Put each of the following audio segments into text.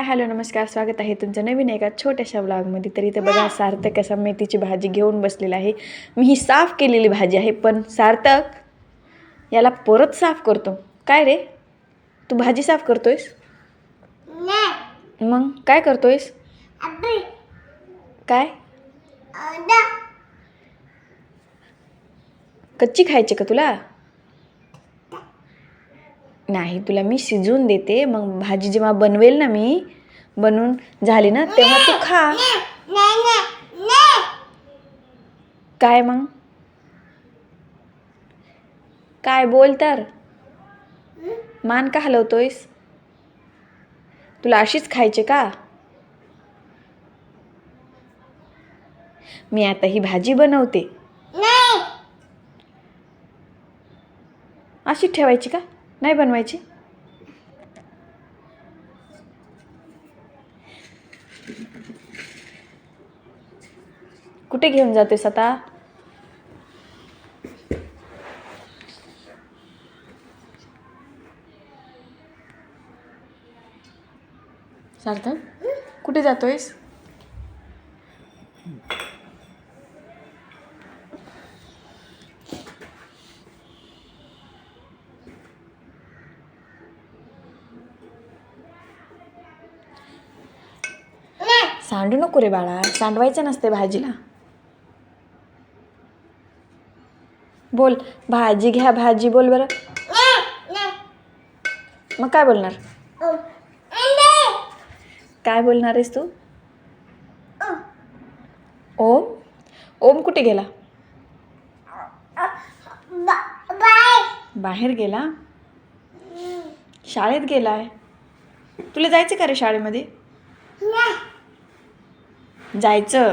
Hi hello नमस्कार स्वागत आहे तुमचं नवीन एका छोट्याशा ब्लॉगमध्ये तर इथे बघा सार्थक असा मेथीची भाजी घेऊन बसलेला आहे. मी ही साफ केलेली भाजी आहे पण सार्थक याला परत साफ करतो. काय रे? तू भाजी साफ करतोयस? मग काय करतोयस? काय? कच्ची खायची का तुला? नाही तुला मी शिजवून देते. मग भाजी जेव्हा बनवेल ना मी बनवून झाली ना तेव्हा तू खा. काय मग? काय बोल तर? मान का हलवतोयस? तुला अशीच खायचे का? मी आता ही भाजी बनवते. अशी ठेवायची का? नाही बनवायची? कुठे घेऊन जातेस आता? सार्थक कुठे जातोयस? सांडू नको रे बाळा सांडवायचं नसते भाजीला. बोल भाजी घ्या भाजी बोल बरं. मग काय बोलणार? काय बोलणार आहेस तू? ओम? ओम कुठे गेला? बाहेर गेला? शाळेत गेलाय. तुला जायचं का रे शाळेमध्ये? जायचं.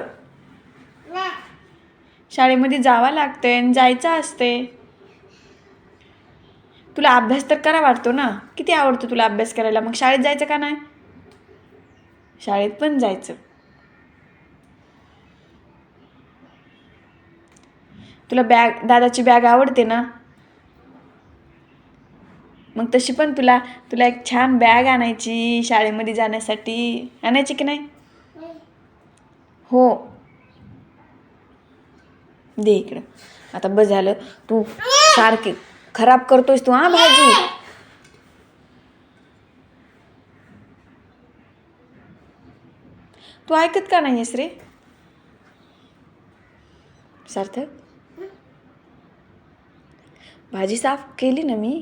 शाळेमध्ये जावं लागतंय आणि जायचं असते तुला अभ्यास तर करा वाटतो ना? किती आवडतो तुला अभ्यास करायला? मग शाळेत जायचं का नाही? शाळेत पण जायचं. तुला बॅग दादाची बॅग आवडते ना? मग तशी पण तुला तुला एक छान बॅग आणायची शाळेमध्ये जाण्यासाठी. आणायची की नाही? हो. दे इकडं. आता बस झालं. तू सारखी खराब करतोयस तू हा भाजी तू ऐकत का नाहीयेस रे? सार्थक? भाजी साफ केली ना मी?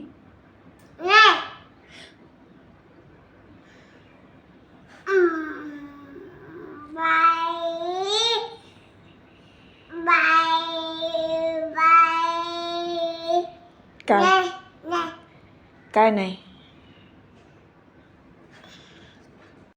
काय काय नाही